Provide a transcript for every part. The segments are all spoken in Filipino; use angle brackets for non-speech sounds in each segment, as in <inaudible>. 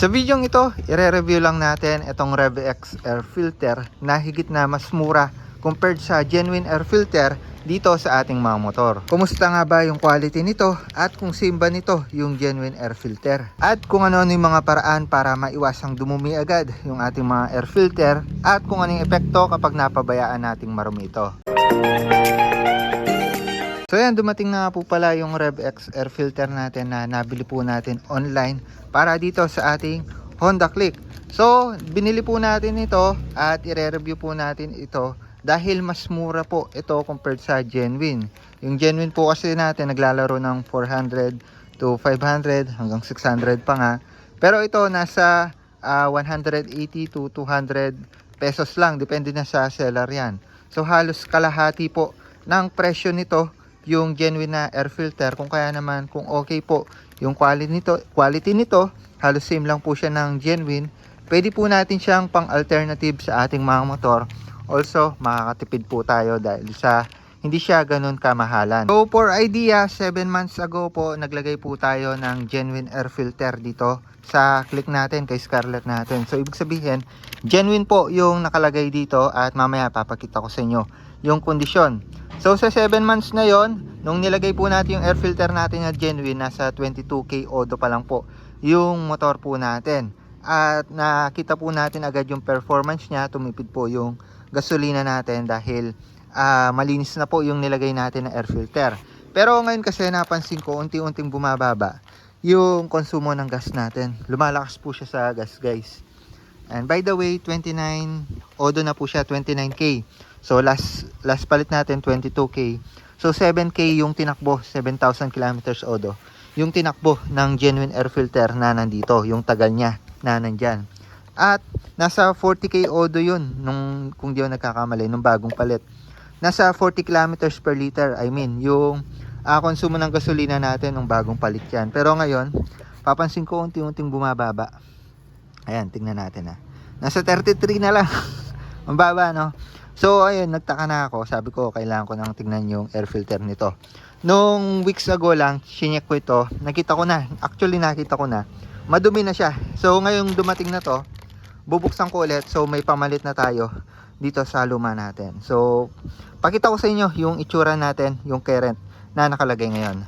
Sa videong ito, ire-review lang natin itong RevX air filter na higit na mas mura compared sa genuine air filter dito sa ating mga motor. Kumusta nga ba yung quality nito at kung same nito yung genuine air filter? At kung ano-ano yung mga paraan para maiwasang dumumi agad yung ating mga air filter at kung anong epekto kapag napabayaan nating marumi ito. So yan, dumating na po pala yung RevX air filter natin na nabili po natin online para dito sa ating Honda Click. So, binili po natin ito at ire-review po natin ito dahil mas mura po ito compared sa genuine. Yung genuine po kasi natin naglalaro ng 400 to 500 hanggang 600 pa nga. Pero ito nasa ah, 180 to 200 pesos lang. Depende na sa seller yan. So, halos kalahati po ng presyo nito yung genuine na air filter kung kaya naman kung okay po yung quality nito quality nito halos same lang po siya ng genuine pwede po natin siyang pang alternative sa ating mga motor. Also makakatipid po tayo dahil sa hindi siya ganun kamahalan. So for idea 7 months ago po naglagay po tayo ng genuine air filter dito sa click natin kay Scarlett natin. So ibig sabihin genuine po yung nakalagay dito at mamaya papakita ko sa inyo yung kondisyon So sa 7 months na yon, nung nilagay po natin yung air filter natin na genuine, nasa 22k odo pa lang po yung motor po natin. At nakita po natin agad yung performance niya, tumipid po yung gasolina natin dahil ah, malinis na po yung nilagay natin na air filter. Pero ngayon kasi napansin ko unti-unting bumababa yung konsumo ng gas natin. Lumalakas po siya sa gas guys. And by the way, 29 odo na po siya, 29k. So last last palit natin 22k. So 7k yung tinakbo, 7,000 kilometers odo. Yung tinakbo ng genuine air filter na nandito, yung tagal niya na nandyan. At nasa 40k odo yun nung kung di ako nagkakamali nung bagong palit. Nasa 40 kilometers per liter, I mean, yung ah, konsumo ng gasolina natin nung bagong palit yan. Pero ngayon, papansin ko unti-unting bumababa. Ayan, tingnan natin ha. Nasa 33 na lang. <laughs> Ang no? So, ayun, nagtaka na ako. Sabi ko, kailangan ko nang tingnan yung air filter nito. Nung weeks ago lang, sinek ko ito. Nakita ko na. Actually, nakita ko na. Madumi na siya. So, ngayong dumating na to, bubuksan ko ulit. So, may pamalit na tayo dito sa luma natin. So, pakita ko sa inyo yung itsura natin, yung current na nakalagay ngayon.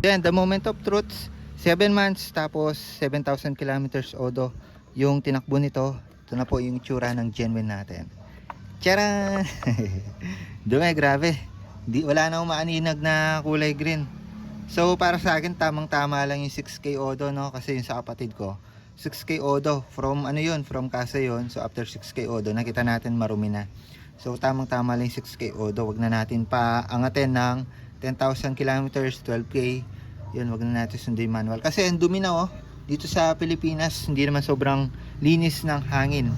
Yan, the moment of truth, 7 months tapos 7,000 kilometers odo yung tinakbo nito. Ito na po yung itsura ng genuine natin. Tcharan! <laughs> Dumi, grabe. Di, wala na umaaninag na kulay green. So, para sa akin, tamang-tama lang yung 6K odo, no? Kasi yung sa kapatid ko, 6K odo. From ano yun? From kasa yun. So, after 6K odo, nakita natin marumi na. So, tamang-tama lang yung 6K odo. Wag na natin pa angatin ng 10,000 kilometers, 12K. Yun, wag na natin sundin manual. Kasi ang dumi na, oh. Dito sa Pilipinas, hindi naman sobrang linis ng hangin.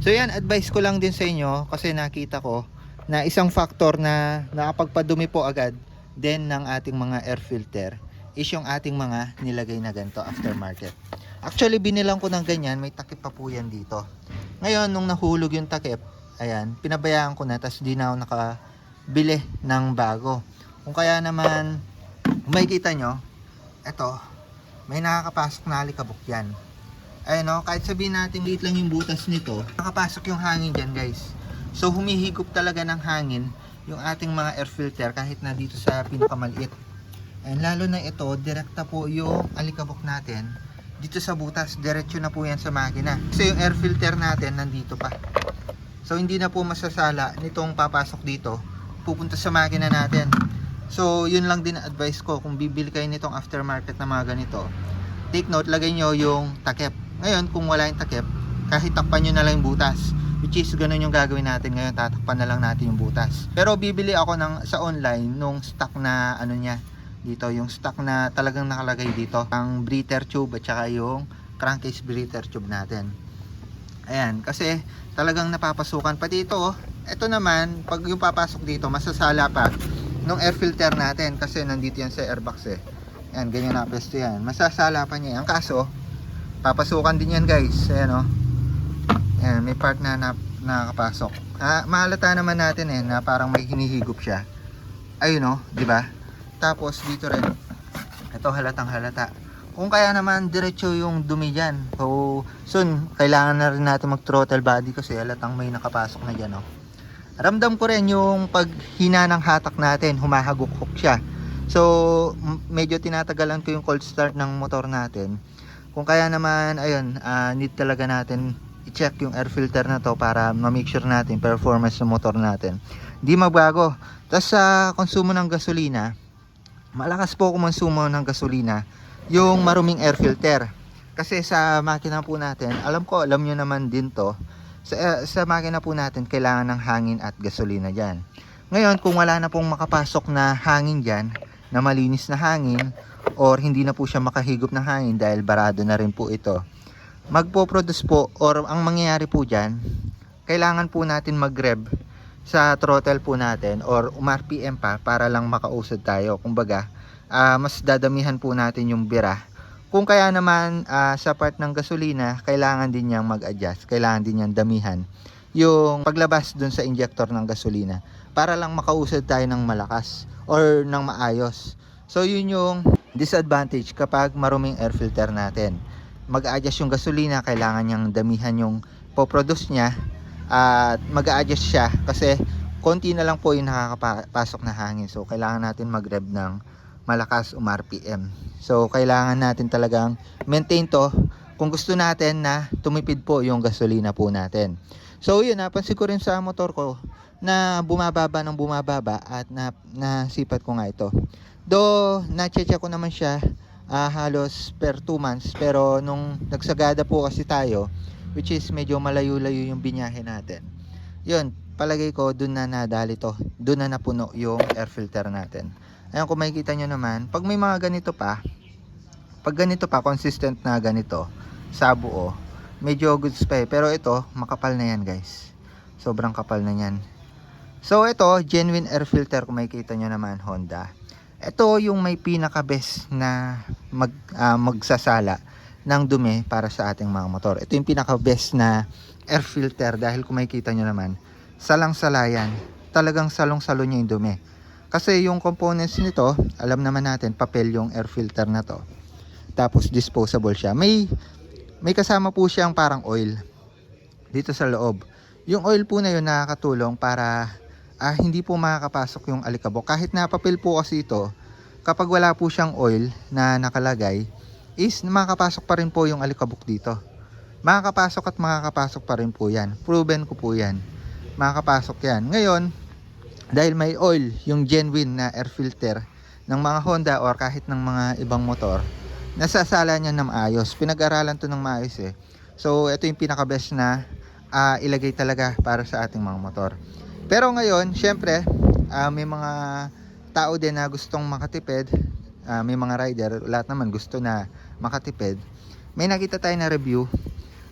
So yan, advice ko lang din sa inyo kasi nakita ko na isang factor na nakapagpadumi po agad din ng ating mga air filter is yung ating mga nilagay na ganito aftermarket. Actually, binilang ko ng ganyan, may takip pa po yan dito. Ngayon, nung nahulog yung takip, ayan, pinabayaan ko na, tapos di na ako nakabili ng bago. Kung kaya naman, kung makikita nyo, eto, may nakakapasok na alikabok yan. Ayun no, kahit sabihin natin liit lang yung butas nito, nakapasok yung hangin dyan guys. So humihigop talaga ng hangin yung ating mga air filter kahit na dito sa pinakamaliit. And lalo na ito, direkta po yung alikabok natin dito sa butas, diretso na po yan sa makina. Kasi yung air filter natin nandito pa. So hindi na po masasala nitong papasok dito, pupunta sa makina natin. So yun lang din advice ko kung bibili kayo nitong aftermarket na mga ganito. Take note, lagay nyo yung takip. Ngayon, kung wala yung takip, kahit takpan nyo na lang yung butas. Which is, ganun yung gagawin natin ngayon. Tatakpan na lang natin yung butas. Pero bibili ako ng, sa online nung stock na ano niya. Dito, yung stock na talagang nakalagay dito. Ang breather tube at saka yung crankcase breather tube natin. Ayan, kasi talagang napapasukan. Pati ito, oh, ito naman, pag yung papasok dito, masasala pa nung air filter natin kasi nandito yan sa airbox eh. Ayan, ganyan na pwesto yan. Masasala pa niya. Ang kaso, papasukan din yan guys. Ayan o. Ayan, may part na, na nakakapasok. Ah, mahalata naman natin eh na parang may hinihigop siya. Ayun o, di ba? Tapos dito rin. Ito halatang halata. Kung kaya naman diretso yung dumi dyan. So, soon, kailangan na rin natin mag-throttle body kasi halatang may nakapasok na dyan. Oh. Ramdam ko rin yung paghina ng hatak natin, humahagukok siya. So, medyo tinatagalan ko yung cold start ng motor natin. Kung kaya naman, ayun, ah, need talaga natin i-check yung air filter na to para ma-make sure natin performance ng motor natin. Di magbago. Tapos sa konsumo ng gasolina, malakas po kumonsumo ng gasolina yung maruming air filter. Kasi sa makina po natin, alam ko, alam nyo naman din to, sa, sa makina po natin, kailangan ng hangin at gasolina dyan. Ngayon, kung wala na pong makapasok na hangin dyan, na malinis na hangin, or hindi na po siya makahigop ng hangin dahil barado na rin po ito, magpo-produce po, or ang mangyayari po dyan, kailangan po natin mag-rev sa throttle po natin or um-RPM pa para lang makausad tayo. Kumbaga, ah, mas dadamihan po natin yung bira. Kung kaya naman ah, sa part ng gasolina, kailangan din niyang mag-adjust. Kailangan din niyang damihan yung paglabas dun sa injector ng gasolina para lang makausad tayo ng malakas or ng maayos. So yun yung disadvantage kapag maruming air filter natin. Mag-adjust yung gasolina, kailangan niyang damihan yung poproduce niya at mag-adjust siya kasi konti na lang po yung nakakapasok na hangin. So kailangan natin mag-rev ng malakas um RPM. So kailangan natin talagang maintain to kung gusto natin na tumipid po yung gasolina po natin. So yun, napansin ko rin sa motor ko na bumababa ng bumababa at na, nasipat ko nga ito. Do, na-check ko naman siya ah, halos per 2 months pero nung nagsagada po kasi tayo which is medyo malayo-layo yung binyahe natin. Yun, palagay ko dun na nadali to. Dun na napuno yung air filter natin. Ayan kung makikita nyo naman, pag may mga ganito pa, pag ganito pa, consistent na ganito, sa buo, medyo goods pa eh. Pero ito, makapal na yan guys. Sobrang kapal na yan. So ito, genuine air filter kung makikita nyo naman, Honda. Ito yung may pinaka best na mag, ah, magsasala ng dumi para sa ating mga motor. Ito yung pinaka best na air filter dahil kung makikita nyo naman, salang-salayan, talagang salong-salo niya yung dumi. Kasi yung components nito, alam naman natin, papel yung air filter na to. Tapos disposable siya. May may kasama po siyang parang oil dito sa loob. Yung oil po na yun nakakatulong para ah, hindi po makakapasok yung alikabok. Kahit na papel po kasi ito, kapag wala po siyang oil na nakalagay, is makakapasok pa rin po yung alikabok dito. Makakapasok at makakapasok pa rin po yan. Proven ko po yan. Makakapasok yan. Ngayon, dahil may oil, yung genuine na air filter ng mga Honda or kahit ng mga ibang motor, nasasala niya ng maayos. Pinag-aralan to ng maayos eh. So, ito yung pinaka-best na ah, ilagay talaga para sa ating mga motor. Pero ngayon, syempre, ah, may mga tao din na gustong makatipid. Ah, may mga rider, lahat naman gusto na makatipid. May nakita tayo na review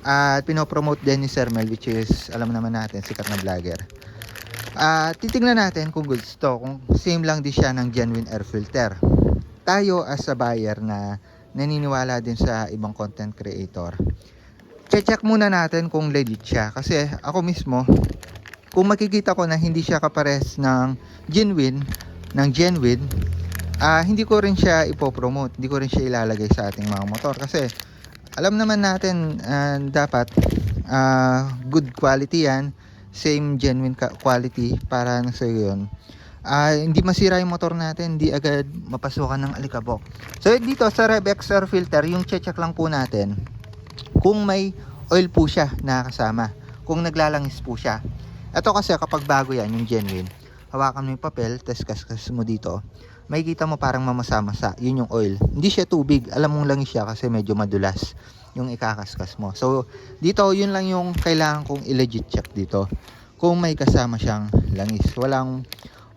at pinopromote din ni Sir Mel which is alam naman natin sikat na vlogger. Ah, titingnan natin kung gusto, kung same lang din siya ng genuine air filter. Tayo as a buyer na naniniwala din sa ibang content creator. Check muna natin kung legit siya kasi ako mismo kung makikita ko na hindi siya kapares ng genuine ng genuine ah hindi ko rin siya ipopromote hindi ko rin siya ilalagay sa ating mga motor kasi alam naman natin ah, dapat ah, good quality yan. Same genuine quality para sa yun. Ah, hindi masira yung motor natin hindi agad mapasukan ng alikabok. So dito sa Rebex air filter yung check lang po natin kung may oil po siya na kasama kung naglalangis po siya. Ito kasi kapag bago yan yung genuine hawakan mo yung papel tapos kaskas mo dito makikita mo parang mamasa-masa. Yun yung oil. Hindi siya tubig. Alam mong langis siya kasi medyo madulas yung ikakaskas mo. So dito yun lang yung kailangan kong i-legit check dito. Kung may kasama siyang langis. Walang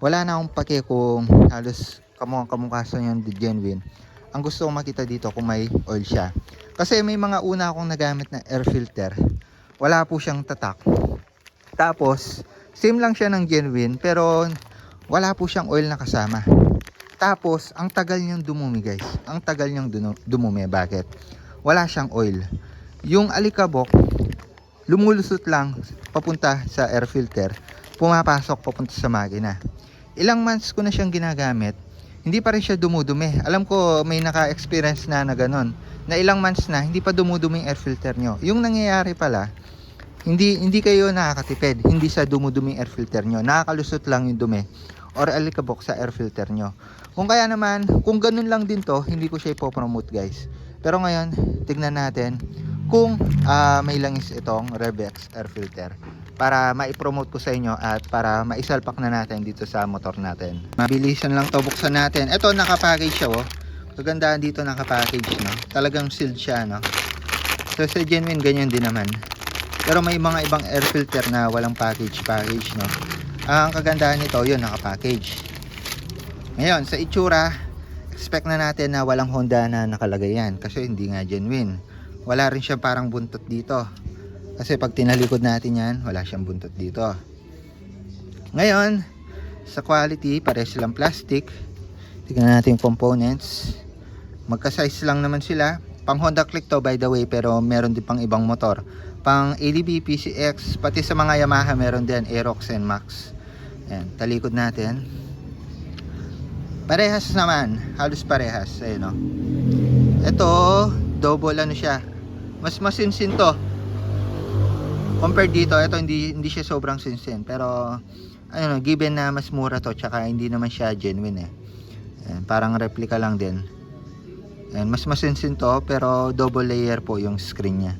wala na akong pake kung halos kamukhang kamukha sa yung genuine. Ang gusto kong makita dito kung may oil siya. Kasi may mga una akong nagamit na air filter. Wala po siyang tatak. Tapos same lang siya ng genuine pero wala po siyang oil na kasama tapos ang tagal niyang dumumi guys ang tagal niyang dumumi bakit wala siyang oil yung alikabok lumulusot lang papunta sa air filter pumapasok papunta sa makina ilang months ko na siyang ginagamit hindi pa rin siya dumudumi. Alam ko may naka-experience na na ganun. Na ilang months na, hindi pa dumudumi yung air filter nyo. Yung nangyayari pala, hindi hindi kayo nakakatipid. Hindi sa dumudumi air filter nyo. Nakakalusot lang yung dumi or alikabok sa air filter nyo. Kung kaya naman, kung ganun lang din to, hindi ko siya ipopromote guys. Pero ngayon, tignan natin kung ah, may langis itong Revex air filter para maipromote ko sa inyo at para maisalpak na natin dito sa motor natin. Mabilisan lang to buksan natin. Ito nakapackage siya oh. Kagandaan dito nakapackage no. Talagang sealed siya no. So sa genuine ganyan din naman. Pero may mga ibang air filter na walang package package no. Ang kagandahan nito yun nakapackage. Ngayon sa itsura expect na natin na walang Honda na nakalagay yan kasi hindi nga genuine. Wala rin siya parang buntot dito. Kasi pag tinalikod natin yan, wala siyang buntot dito. Ngayon, sa quality, pare silang plastic. Tignan natin components. Magka-size lang naman sila. Pang Honda Click to by the way, pero meron din pang ibang motor. Pang ADB, PCX, pati sa mga Yamaha meron din Aerox and Max. Ayan, talikod natin. Parehas naman, halos parehas. Ayun o. Ito, double ano siya. Mas masinsin to compared dito, ito hindi hindi siya sobrang sinsin pero ano, given na mas mura to tsaka hindi naman siya genuine eh. Ayan, parang replica lang din. Ayan, mas masinsin to pero double layer po yung screen niya.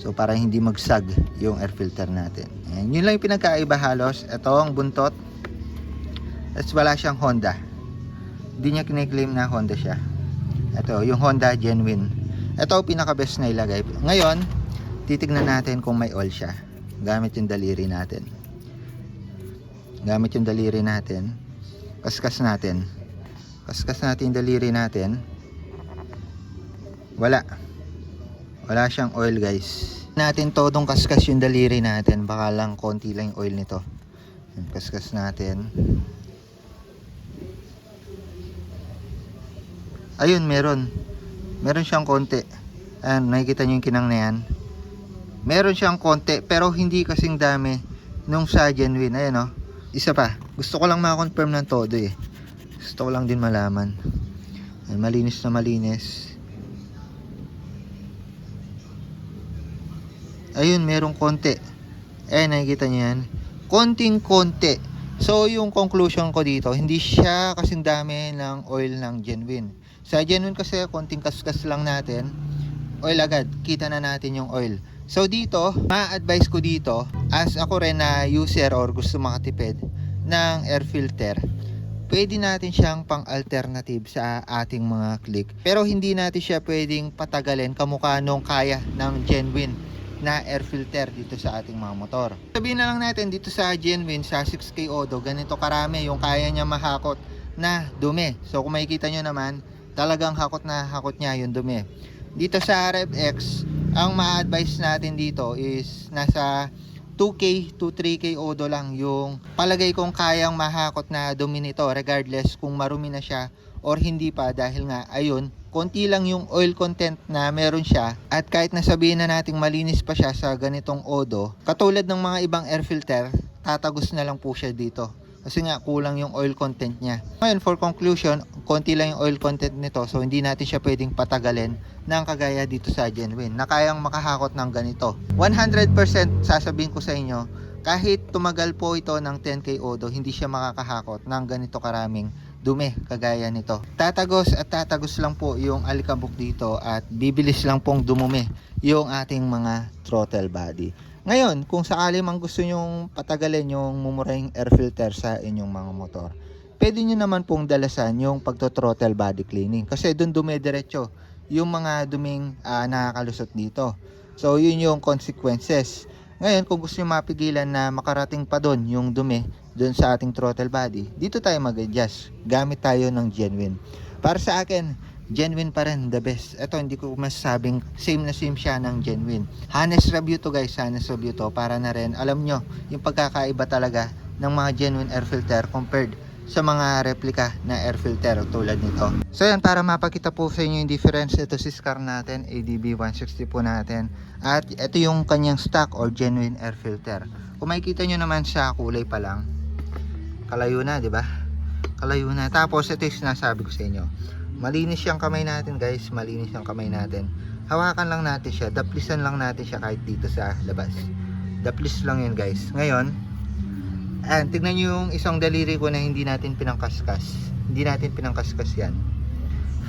So para hindi magsag yung air filter natin. Ayan, yun lang yung pinagkaiba halos. Ito ang buntot. Tapos wala siyang Honda. Hindi niya kiniklaim na Honda siya. Ito, yung Honda genuine. Ito ang pinaka best na ilagay. Ngayon, titignan natin kung may oil siya gamit yung daliri natin gamit yung daliri natin kaskas natin kaskas natin yung daliri natin wala wala siyang oil guys. Natin todong kaskas yung daliri natin. Baka lang konti lang yung oil nito. Kaskas natin. Ayun meron. Meron siyang konti. Ayan, nakikita nyo yung kinang na yan. Meron siyang konti pero hindi kasing dami nung sa genuine. Ayan o isa pa. Gusto ko lang ma-confirm ng todo eh. Gusto ko lang din malaman. Ayan, malinis na malinis ayun merong konti. Ayan nakikita nyo yan. Konting konti. So yung conclusion ko dito hindi siya kasing dami ng oil ng genuine. Sa genuine kasi konting kaskas lang natin. Oil agad kita na natin yung oil. So dito, ma-advise ko dito as ako rin na user or gusto makatipid ng air filter. Pwede natin siyang pang-alternative sa ating mga click. Pero hindi natin siya pwedeng patagalin kamukha nung kaya ng genuine na air filter dito sa ating mga motor. Sabihin na lang natin dito sa genuine sa 6K Odo, ganito karami yung kaya niya mahakot na dumi. So kung makikita nyo naman, talagang hakot na hakot niya yung dumi. Dito sa RFX, ang ma-advise natin dito is nasa 2K to 3K odo lang yung palagay kong kayang mahakot na dumi nito regardless kung marumi na siya or hindi pa dahil nga ayun konti lang yung oil content na meron siya at kahit nasabihin na nating malinis pa siya sa ganitong odo katulad ng mga ibang air filter tatagos na lang po siya dito kasi nga kulang yung oil content niya. Ngayon for conclusion, konti lang yung oil content nito so hindi natin siya pwedeng patagalin ng kagaya dito sa Genuine na kayang makahakot ng ganito. 100% sasabihin ko sa inyo, kahit tumagal po ito ng 10k odo, hindi siya makakahakot ng ganito karaming dumi kagaya nito. Tatagos at tatagos lang po yung alikabok dito at bibilis lang pong dumumi yung ating mga throttle body. Ngayon, kung sakali mang gusto nyong patagalin yung mumurahing air filter sa inyong mga motor, pwede nyo naman pong dalasan yung pagto-throttle body cleaning kasi doon dumidiretso yung mga duming ah, nakakalusot dito. So, yun yung consequences. Ngayon, kung gusto nyo mapigilan na makarating pa doon yung dumi doon sa ating throttle body, dito tayo mag-adjust. Gamit tayo ng genuine. Para sa akin, genuine pa rin the best. Ito hindi ko masasabing same na same siya ng genuine. Honest review to guys, honest review to para na rin alam nyo yung pagkakaiba talaga ng mga genuine air filter compared sa mga replica na air filter tulad nito. So yan, para mapakita po sa inyo yung difference, ito si SCAR natin, ADB 160 po natin. At ito yung kanyang stock or genuine air filter. Kung makikita nyo naman sa kulay pa lang, kalayo na, di ba? Kalayo na. Tapos, ito yung sinasabi ko sa inyo. Malinis yung kamay natin, guys. Malinis yung kamay natin. Hawakan lang natin siya. Daplisan lang natin siya kahit dito sa labas. Daplis lang yun, guys. Ngayon, ayan, tignan nyo yung isang daliri ko na hindi natin pinangkaskas. Hindi natin pinangkaskas yan.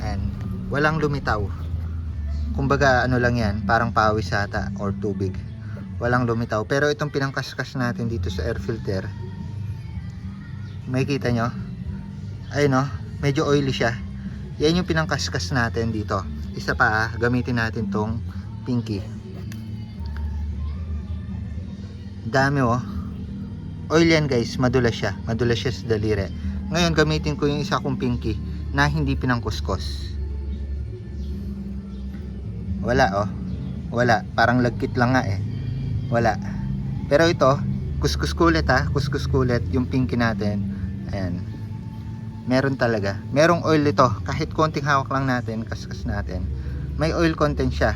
Ayan. Walang lumitaw. Kumbaga, ano lang yan. Parang pawis ata or tubig. Walang lumitaw. Pero itong pinangkaskas natin dito sa air filter, may kita nyo? Ayun no, medyo oily siya. Yan yung pinangkaskas natin dito. Isa pa ah, gamitin natin tong pinky. Dami oh. Oil yan guys, madulas siya. Madulas siya sa daliri. Ngayon gamitin ko yung isa kong pinky na hindi pinangkuskus. Wala oh. Wala, parang lagkit lang nga eh. Wala. Pero ito, kuskus kulit ha, kuskus kulit yung pinky natin. Ayan. Meron talaga. Merong oil ito. Kahit konting hawak lang natin, kaskas natin. May oil content siya.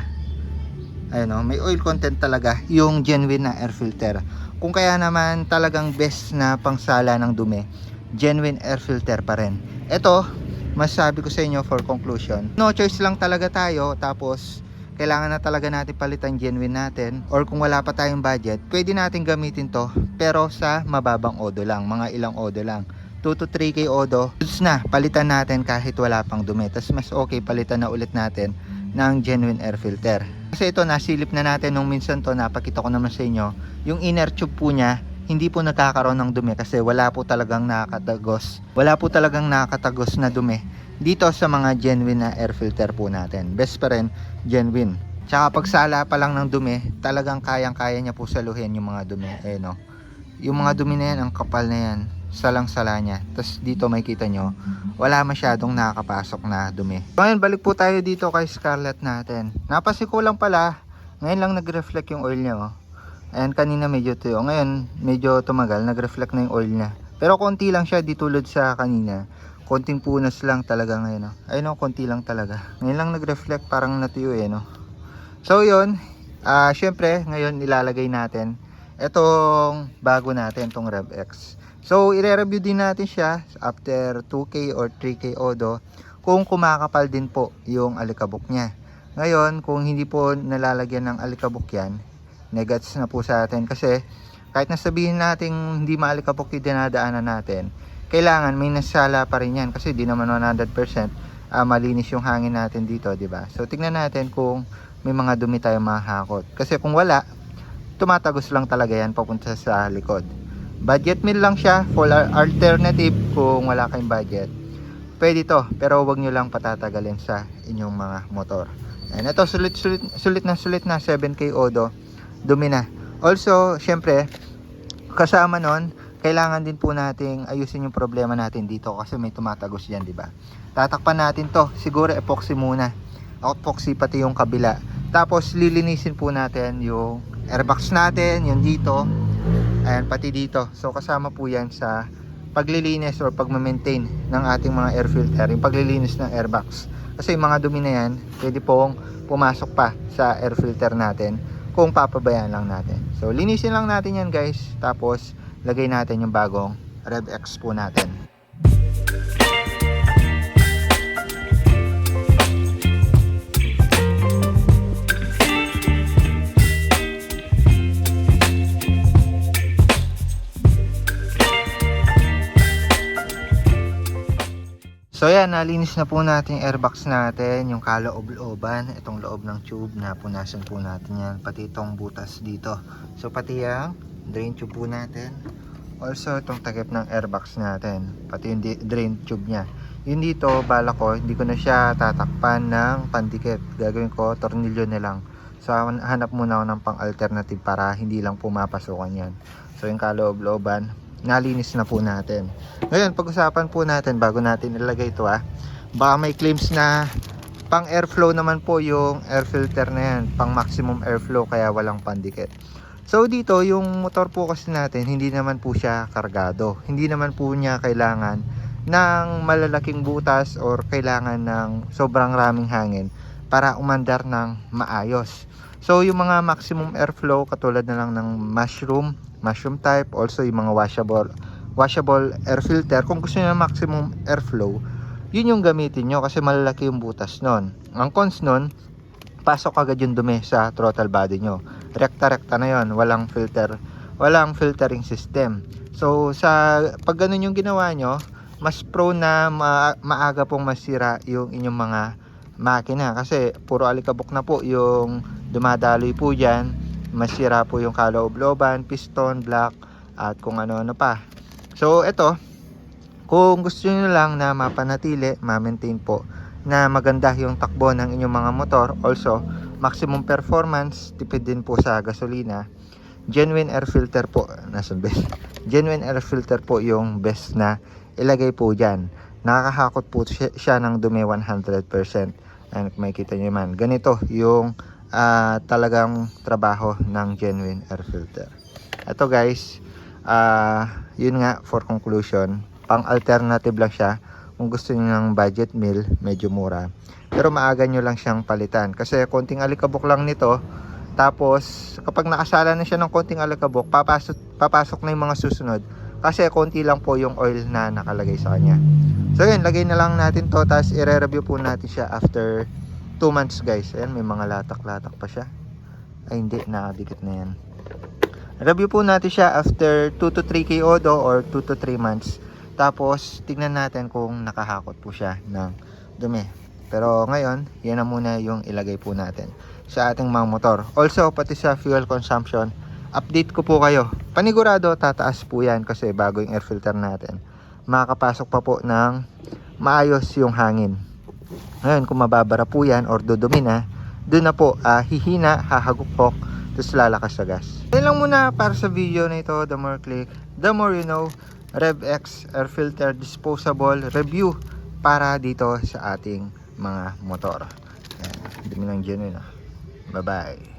Ayun o, may oil content talaga yung genuine na air filter. Kung kaya naman talagang best na pangsala ng dumi, genuine air filter pa rin. Ito, masasabi ko sa inyo for conclusion, no choice lang talaga tayo tapos kailangan na talaga natin palitan genuine natin or kung wala pa tayong budget, pwede natin gamitin to pero sa mababang odo lang, mga ilang odo lang. 2 to 3k odo, goods na, palitan natin kahit wala pang dumi. Tapos mas okay, palitan na ulit natin ng genuine air filter. Kasi ito, nasilip na natin nung minsan to, napakita ko naman sa inyo, yung inner tube po niya, hindi po nagkakaroon ng dumi kasi wala po talagang nakakatagos. Wala po talagang nakakatagos na dumi dito sa mga genuine na air filter po natin. Best pa rin, genuine. Tsaka pag sala pa lang ng dumi, talagang kayang-kaya niya po saluhin yung mga dumi. Eh no. Yung mga dumi na yan, ang kapal na yan, salang-sala niya. Tapos dito makikita nyo, wala masyadong nakakapasok na dumi. Ngayon, balik po tayo dito kay Scarlett natin. Napansin ko lang pala, ngayon lang nag-reflect yung oil niya. Oh. Ayan, kanina medyo tuyo. Ngayon, medyo tumagal, nag-reflect na yung oil niya. Pero konti lang siya, di tulad sa kanina. Konting punas lang talaga ngayon. Oh. Ayun oh, konti lang talaga. Ngayon lang nag-reflect, parang natuyo eh. No? So yun, ah syempre, ngayon ilalagay natin itong bago natin, itong RevX. So, ire-review din natin siya after 2K or 3K odo kung kumakapal din po yung alikabok niya. Ngayon, kung hindi po nalalagyan ng alikabok yan, negats na po sa atin kasi kahit nasabihin natin hindi maalikabok yung dinadaanan natin, kailangan may nasala pa rin yan kasi di naman 100% ah, malinis yung hangin natin dito, di ba? So, tignan natin kung may mga dumi tayo mahakot. Kasi kung wala, tumatagos lang talaga yan papunta sa likod. Budget meal lang siya for al- alternative kung wala kayong budget. Pwede to, pero wag nyo lang patatagalin sa inyong mga motor. And ito, sulit, sulit, sulit na sulit na 7K Odo. Dumi na. Also, syempre, kasama nun, kailangan din po nating ayusin yung problema natin dito kasi may tumatagos dyan, di ba? Tatakpan natin to. Siguro epoxy muna. Epoxy pati yung kabila. Tapos lilinisin po natin yung airbox natin, yung dito. Ayan, pati dito. So kasama po yan sa paglilinis or pagma-maintain ng ating mga air filter, yung paglilinis ng airbox. Kasi yung mga dumi na yan, pwede pong pumasok pa sa air filter natin kung papabayaan lang natin. So linisin lang natin yan guys. Tapos lagay natin yung bagong RevX po natin. So yan, nalinis na po natin yung airbox natin, yung kaloob-looban, itong loob ng tube, napunasan po natin yan, pati itong butas dito. So pati yung drain tube po natin, also itong takip ng airbox natin, pati yung drain tube niya. Yun dito, bala ko, hindi ko na siya tatakpan ng pandikit. Gagawin ko, tornilyo na lang. So han- hanap muna ako ng pang alternative para hindi lang pumapasukan yan. So yung kaloob-looban, nalinis na po natin. Ngayon, pag-usapan po natin bago natin ilagay ito ah. Baka may claims na pang airflow naman po yung air filter na yan. Pang maximum airflow kaya walang pandikit. So dito, yung motor po kasi natin, hindi naman po siya kargado. Hindi naman po niya kailangan ng malalaking butas or kailangan ng sobrang raming hangin para umandar ng maayos. So yung mga maximum airflow katulad na lang ng mushroom, mushroom type, also yung mga washable washable air filter. Kung gusto niyo ng maximum airflow, yun yung gamitin nyo kasi malalaki yung butas nun. Ang cons nun, pasok agad yung dumi sa throttle body nyo. Rekta-rekta na yon walang filter, walang filtering system. So sa pag ganun yung ginawa nyo, mas prone na ma- maaga pong masira yung inyong mga makina. Kasi puro alikabok na po yung dumadaloy po dyan. Masira po yung kaloob-looban, piston, block at kung ano-ano pa. So eto kung gusto nyo lang na mapanatili, ma-maintain po na maganda yung takbo ng inyong mga motor. Also maximum performance tipid din po sa gasolina. Genuine air filter po nasa best. Genuine air filter po yung best na ilagay po dyan. Nakakahakot po siya, siya ng dumi 100% and makikita nyo man. Ganito yung ah, talagang trabaho ng genuine air filter. Ito guys ah, yun nga for conclusion pang alternative lang siya. Kung gusto niyo ng budget meal medyo mura pero maaga nyo lang siyang palitan. Kasi konting alikabok lang nito. Tapos kapag nakasala na siya ng konting alikabok papasok, papasok na yung mga susunod. Kasi konti lang po yung oil na nakalagay sa kanya. So yun lagay na lang natin to. Tapos i-review po natin siya after 2 months guys. Ayan may mga latak-latak pa siya. Ay hindi. Nakadikit na yan. Review po natin siya after 2 to 3 KODO or 2 to 3 months. Tapos tignan natin kung nakahakot po siya ng dumi pero ngayon yan na muna yung ilagay po natin sa ating mga motor. Also pati sa fuel consumption update ko po kayo. Panigurado tataas po yan kasi bago yung air filter natin. Makakapasok pa po ng maayos yung hangin. Ngayon kung mababara po yan or dudumi doon na po ah, hihina hahagupok tapos lalakas sa gas. Yun lang muna para sa video na ito. The more click the more you know RevX air filter disposable review para dito sa ating mga motor Ayan, dumi ng genuine ah. bye bye